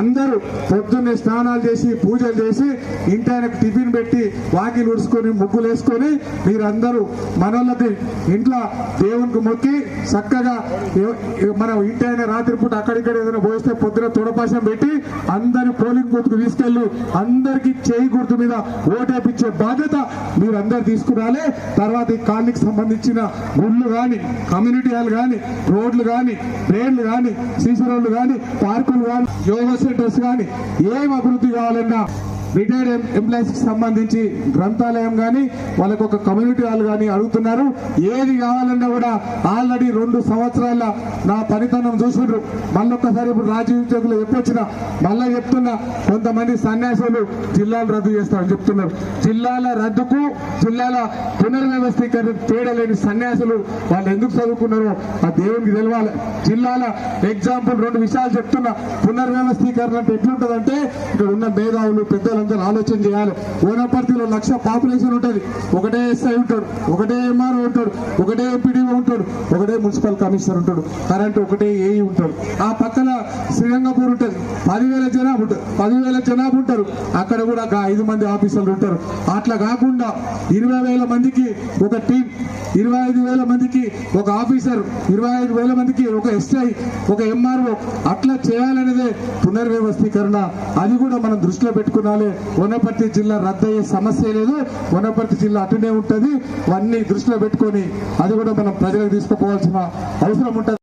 అందరూ పొద్దున్నే స్నానాలు చేసి పూజలు చేసి ఇంటి ఆయనకు టిఫిన్ పెట్టి వాకిలు ఉడుచుకొని ముగ్గులు వేసుకొని మీరందరూ మనోళ్ళకి ఇంట్లో దేవునికి మొక్కి చక్కగా మనం ఎవ- మన ఇంటి ఆయన రాత్రిపూట అక్కడిక్కడ ఏదైనా పోస్తే పొద్దున తొడపాశం పెట్టి అందరి పోలింగ్ బూత్కు తీసుకెళ్ళు. తీసుకెళ్ళి అందరికి చేయి గుర్తు మీద ఓటేపించే బాధ్యత మీరందరూ తీసుకురాలే. తర్వాత ఈ కాలనీకి సంబంధించిన గుళ్ళు కానీ కమ్యూనిటీ హాల్ కానీ రోడ్లు కానీ ట్రైన్లు కానీ సీసీ రోడ్లు కానీ పార్కులు కానీ యోగా సెంటర్స్ కానీ ఏం అభివృద్ధి కావాలన్నా రిటైర్డ్ ఎంప్లాయీస్కి సంబంధించి గ్రంథాలయం గాని వాళ్ళకు ఒక కమ్యూనిటీ హాల్ కానీ అడుగుతున్నారు. ఏది కావాలన్నా కూడా ఆల్రెడీ రెండు సంవత్సరాల నా పనితనం చూసిండ్రు మళ్ళొక్కసారి ఇప్పుడు రాజీవ్ ఉద్యోగులు చెప్పొచ్చిన మళ్ళా చెప్తున్నా కొంతమంది సన్యాసులు జిల్లాలు రద్దు చేస్తారని చెప్తున్నారు. జిల్లాల రద్దుకు జిల్లాల పునర్వ్యవస్థీకరణ తేడా లేని సన్యాసులు వాళ్ళు ఎందుకు చదువుకున్నారో ఆ దేవునికి తెలవాలి. జిల్లాల ఎగ్జాంపుల్ రెండు విషయాలు చెప్తున్నా. పునర్వ్యవస్థీకరణ అంటే ఎట్లుంటుందంటే ఇక్కడ ఉన్న మేధావులు వాళ్ళందరూ ఆలోచన చేయాలి. ఓనపర్తిలో లక్ష పాపులేషన్ ఉంటుంది. ఒకటే ఎస్ఐ ఉంటాడు ఒకటే ఎంఆర్ఓ ఉంటాడు ఒకటే ఎంపీడీఓ ఉంటాడు ఒకటే మున్సిపల్ కమిషనర్ ఉంటాడు కరెంట్ ఒకటే ఏఈ ఉంటాడు. ఆ పక్కన శ్రీరంగపూర్ ఉంటది. పదివేల జనాభా ఉంటారు పదివేల జనాభా ఉంటారు. అక్కడ కూడా ఒక ఐదు మంది ఆఫీసర్లు ఉంటారు. అట్లా కాకుండా ఇరవై వేల మందికి ఒక టీం ఇరవై ఐదు వేల మందికి ఒక ఆఫీసర్ ఇరవై ఐదు వేల మందికి ఒక ఎస్ఐ ఒక ఎంఆర్ఓ అట్లా చేయాలనేదే పునర్వ్యవస్థీకరణ. అది కూడా మనం దృష్టిలో పెట్టుకున్నాలి. వనపర్తి జిల్లా రద్దయ్యే సమస్య లేదు. వనపర్తి జిల్లా అటునే ఉంటది. అవన్నీ దృష్టిలో పెట్టుకొని అది కూడా మనం ప్రజలకు తీసుకుపోవాల్సిన అవసరం ఉంటుంది.